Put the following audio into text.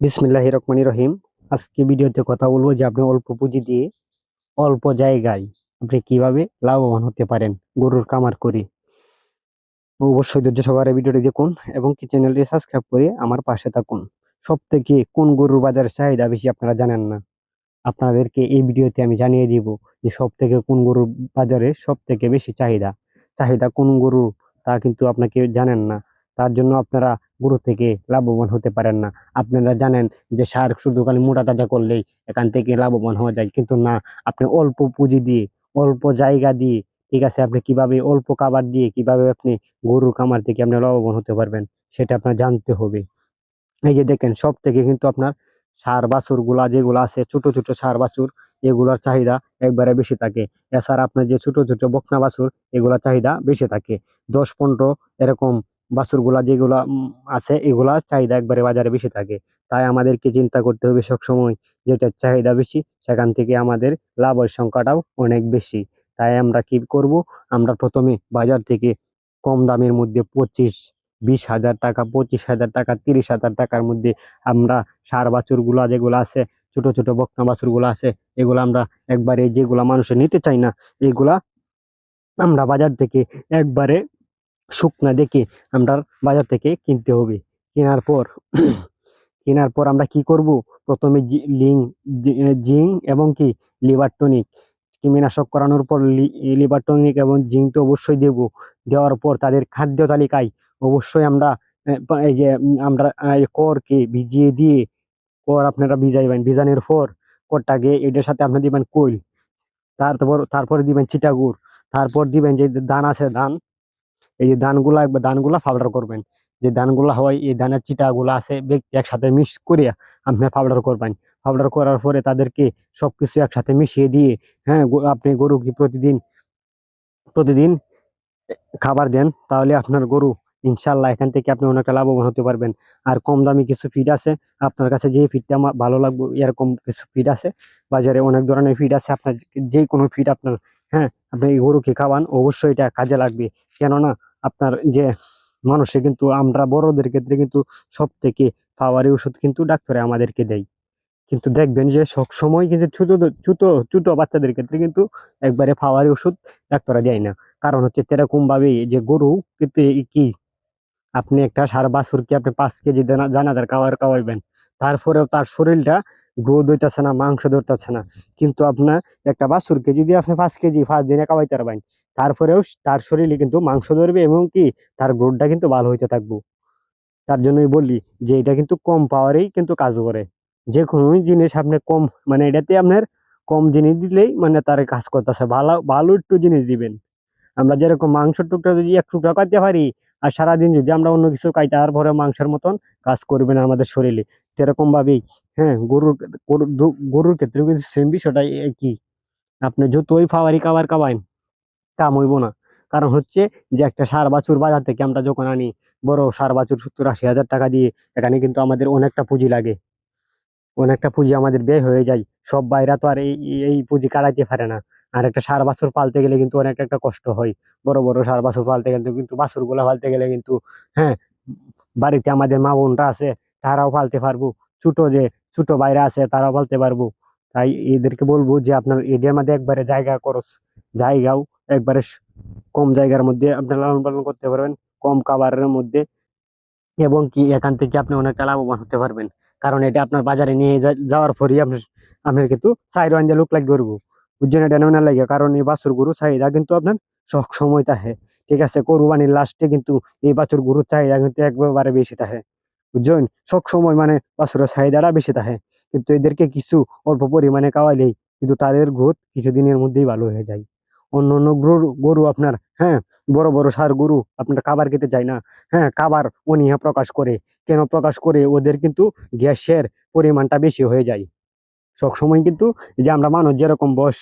বিসমিল্লাহ রহমানি রহিম। আজকে ভিডিওতে কথা বলব যে আপনি অল্প পুঁজি দিয়ে অল্প জায়গায় আপনি কীভাবে লাভবান হতে পারেন গরুর কামার করে। অবশ্যই ধৈর্য সহকারে ভিডিওটি দেখুন এবং কি চ্যানেলটি সাবস্ক্রাইব করে আমার পাশে থাকুন। সব থেকে কোন গরুর বাজার চাহিদা বেশি আপনারা জানেন না? আপনাদেরকে এই ভিডিওতে আমি জানিয়ে দিব যে সব থেকে কোন গরুর বাজারে সব থেকে বেশি চাহিদা। চাহিদা কোন গরু তা কিন্তু আপনাকে জানেন না। তার জন্য আপনারা গরু থেকে লাভবান হতে পারেন না। আপনারা জানেন যে সার শুধু খালি মোটা তাজা করলেই এখান থেকে লাভবান হওয়া যায়, কিন্তু না, আপনি অল্প পুঁজি দিয়ে, অল্প জায়গা দিয়ে, ঠিক আছে, আপনি কীভাবে অল্প খাবার দিয়ে, কীভাবে আপনি গরুর খামার থেকে আপনি লাভবান হতে পারবেন, সেটা আপনার জানতে হবে। এই যে দেখেন, সব থেকে কিন্তু আপনার সার বাছুরগুলা যেগুলো আছে, ছোট ছোট সার বাছুর, এগুলার চাহিদা একবারে বেশি থাকে। এছাড়া আপনার যে ছোট ছোট বকনা বাছুর, এগুলার চাহিদা বেশি থাকে। দশ, পনেরো এরকম বাছুরগুলা যেগুলা আছে এগুলার চাহিদা একবারে বাজারে বেশি থাকে। তাই আমাদেরকে চিন্তা করতে হবে সবসময় যেটার চাহিদা বেশি, সেখান থেকে আমাদের লাভের সংখ্যাটাও অনেক বেশি। তাই আমরা কি করব? আমরা প্রথমে বাজার থেকে কম দামের মধ্যে পঁচিশ, বিশ হাজার টাকা, পঁচিশ হাজার টাকা, তিরিশ হাজার টাকার মধ্যে আমরা সার বাছুরগুলা যেগুলো আছে, ছোট ছোট বকনা বাছুরগুলো আছে, এগুলো আমরা একবারে যেগুলা মানুষে নিতে চাই না, এগুলা আমরা বাজার থেকে একবারে শুকনা দেখে আমরা বাজার থেকে কিনতে হবে। কেনার পর কেনার পর আমরা কি করব? প্রথমে লিং, জি- এবং কি? Liver tonic. কৃমিনাশক করানোর পর লিভার টনিক এবং জিঙ্ক তো অবশ্যই দেব। দেওয়ার পর তাদের খাদ্য তালিকায় অবশ্যই আমরা এই যে আমরা করকে ভিজিয়ে দিয়ে, কর আপনারা ভিজাইবেন। ভিজানোর পর করটাকে এটার সাথে আপনি দিবেন কইল তারপর, তারপরে দিবেন চিটাগুড়, তারপর দিবেন যে ধান আছে, ধান এই যে ধানগুলা একবার ধানগুলা পাউডার করবেন। যে ধানগুলা হয়, এই ধানের চিটাগুলো আছে একসাথে মিক্স করে আপনি পাউডার করবেন। পাউডার করার পরে তাদেরকে সবকিছু একসাথে মিশিয়ে দিয়ে হ্যাঁ আপনি গরুকে প্রতিদিন প্রতিদিন খাবার দেন, তাহলে আপনার গরু ইনশাল্লাহ এখান থেকে আপনি অনেকটা লাভবান হতে পারবেন। আর কম দামি কিছু ফিড আছে, আপনার কাছে যে ফিডটা আমার ভালো লাগবে, এরকম কিছু ফিড আছে, বাজারে অনেক ধরনের ফিড আছে, আপনার যে কোনো ফিড আপনার হ্যাঁ আপনি গরুকে খাওয়ান, অবশ্যই এটা কাজে লাগবে। কেননা আপনার যে মানুষে কিন্তু আমরা বড়দের ক্ষেত্রে কিন্তু সব থেকে পাওয়ারি ওষুধ কিন্তু ডাক্তারে আমাদেরকে দেয়। কিন্তু দেখবেন যে সব সময় কিন্তু ছোট ছোট ছোট বাচ্চাদের ক্ষেত্রে কিন্তু একবারে পাওয়ারি ওষুধ ডাক্তাররা দেয় না। কারণ হচ্ছে এরকম ভাবে যে গরু কিন্তু কি? আপনি একটা সার বাছুরকে আপনি পাঁচ কেজি দানা, দানাদার খাবার খাওয়াইবেন। তারপরেও তার শরীরটা গ্রোথ হইতেছে না, মাংস ধরতেছে না। কিন্তু আপনার একটা বাছুরকে যদি আপনি পাঁচ কেজি, পাঁচ দিনে খাওয়াইতে পারবেন তারপরেও তার শরীরে কিন্তু মাংস ধরবে এবং কি তার গ্রোথটা কিন্তু ভালো হইতে থাকব। তার জন্যই বলি যে এটা কিন্তু কম পাওয়ারেই কিন্তু কাজ করে। যে কোনো জিনিস আপনি কম মানে এটাতে আপনার কম জিনিস দিলেই মানে তার কাজ করতেছে। ভালো ভালো একটু জিনিস দিবেন। আমরা যেরকম মাংসের টুকরা যদি এক টুকরা খাইতে পারি, আর সারাদিন যদি আমরা অন্য কিছু খাই তারপরে মাংসের মতন কাজ করবে না আমাদের শরীরে। সেরকম ভাবেই হ্যাঁ গরুর গরুর ক্ষেত্রে কিন্তু সেম বিষয়টাই একই। আপনি যতই ফাওয়ারি খাবার খাওয়ান, কাম হইব না। কারণ হচ্ছে যে একটা সার বাছুর বাজার থেকে আমরা যখন আনি, বড় সার বাছুর সত্তর আশি হাজার টাকা দিয়ে, এখানে কিন্তু আমাদের অনেকটা পুঁজি লাগে। অনেকটা পুঁজি আমাদের ব্যয় হয়ে যায়। সব বাইরা তো আর এই এই পুঁজি কাটাইতে পারে না। আর একটা সার বাছুর পালতে গেলে কিন্তু অনেক একটা কষ্ট হয়। বড় বড় সার বাছুর পালতে গেলে কিন্তু বাছুরগুলা পালতে গেলে কিন্তু হ্যাঁ বাড়িতে আমাদের মা বোনরা আছে তারাও পালতে পারব। ছোট যে, ছোট ভাইরা আছে, তারাও পালতে পারব। তাই এদেরকে বলব যে, আপনার এদের মধ্যে একবারে জায়গা খরচ, জায়গাও একবারে কম জায়গার মধ্যে আপনি লালন পালন করতে পারবেন, কম খাবারের মধ্যে। এবং কি, এখান থেকে আপনি অনেকটা লাভবান হতে পারবেন। কারণ এটা আপনার বাজারে নিয়ে যাওয়ার পরই আপনার আপনার কিন্তু চাই রাঞ্জা লোক লাগবে করব। বুঝছেন এটা লাগে? কারণ এই বাছুর গরু চাহিদা কিন্তু আপনার সব সময় থাকে। ঠিক আছে, কোরবানির লাস্টে কিন্তু এই বাছুর গরুর চাহিদা কিন্তু একবারে বেশি থাকে। বুঝছেন? সব সময় মানে বাছুরের চাহিদাটা বেশি থাকে। কিন্তু এদেরকে কিছু অল্প পরিমাণে খাওয়াইলেই কিন্তু তাদের গ্রোথ কিছুদিনের মধ্যেই ভালো হয়ে যায়। অন্য অন্য গরু গরু আপনার হ্যাঁ? বড় বড় সার গরু আপনার খাবার খেতে চায় না। হ্যাঁ? খাবার অনীহা প্রকাশ করে। কেন প্রকাশ করে? ওদের কিন্তু গ্যাসের পরিমাণটা বেশি হয়ে যায়। সব সময় কিন্তু যে আমরা মানুষ যেরকম বয়স